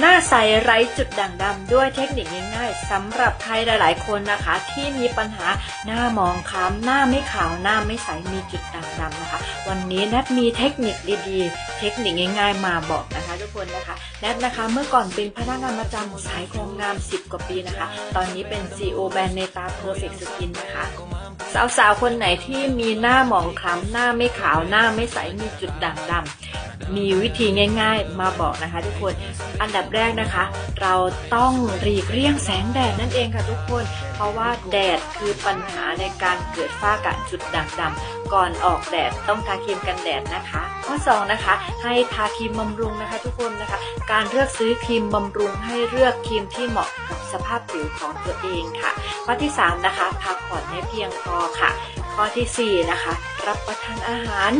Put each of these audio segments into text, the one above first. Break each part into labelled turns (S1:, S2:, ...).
S1: หน้าใสไร้จุดด่างดำด้วยเทคนิคง่ายๆสำหรับใครหลาย ๆ คนนะคะ ที่มีปัญหาหน้ามองคล้ำหน้าไม่ขาวหน้าไม่ใสมีจุดด่างดำนะคะ วันนี้แนทมีเทคนิคดีๆ เทคนิคง่ายๆ มาบอกนะคะ ทุกคนนะคะแนทนะคะเมื่อก่อนเป็นพนักงานประจำสายโครงงาม 10 กว่าปีนะคะ ตอนนี้เป็น CEO แบรนด์เนตาเพอร์เฟกต์สกินนะคะ สาวๆ คนไหนที่มีหน้าหมองคล้ำหน้าไม่ขาวหน้าไม่ใสมีจุดด่างดำมีวิธีง่าย ๆ มาบอกนะคะทุกคนอันดับแรกนะคะ เราต้องหลีกเลี่ยงแสงแดดนั่นเองค่ะทุกคน เพราะว่าแดดคือปัญหาในการเกิดฝ้ากระจุดด่างดำ ก่อนออกแดดต้องทาครีมกันแดดนะคะ ข้อ2นะคะให้ทาครีมบำรุงนะคะ ทุกคนนะคะ การเลือกซื้อครีมบำรุงให้เลือกครีมที่เหมาะกับสภาพผิวของตัวเองค่ะ ข้อที่ 3 นะคะพักผ่อนให้เพียงพอค่ะ ข้อทีสี่4 นะคะ รับประทานอาหาร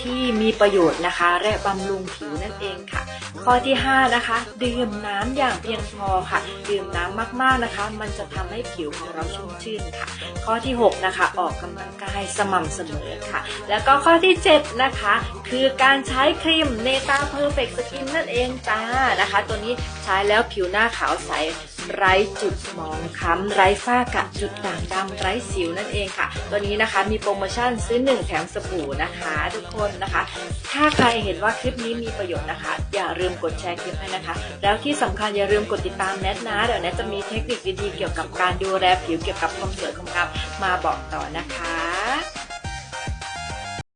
S1: ที่มีประโยชน์นะคะ และบำรุงผิวนั่นเองค่ะ ข้อที่ 5 นะคะ ดื่มน้ำอย่างเพียงพอค่ะ ดื่มน้ำมากๆนะคะ มันจะทำให้ผิวของเราชุ่มชื่นค่ะ ข้อที่ 6 นะคะ ออกกำลังกายสม่ำเสมอค่ะ แล้วก็ข้อที่ 7 นะคะ คือการใช้ครีมเนตาเพอร์เฟกต์สกินนั่นเองจ้านะคะ ตัวนี้ใช้แล้วผิวหน้าขาวใส ไร้จุดหมองคล้ำไร้ฝ้ากระจุดด่างดำไร้สิวนั่นเองค่ะ ตัวนี้นะคะมีโปรโมชั่นซื้อ 1 แถมสบู่นะคะ ทุกคนนะคะ ถ้าใครเห็นว่าคลิปนี้มีประโยชน์นะคะ อย่าลืมกดแชร์คลิปให้นะคะ แล้วที่สำคัญอย่าลืมกดติดตามแนทนะเดี๋ยวแนทจะมีเทคนิคดีๆเกี่ยวกับการดูแลผิวเกี่ยวกับความสวยความงามมาบอกต่อนะคะ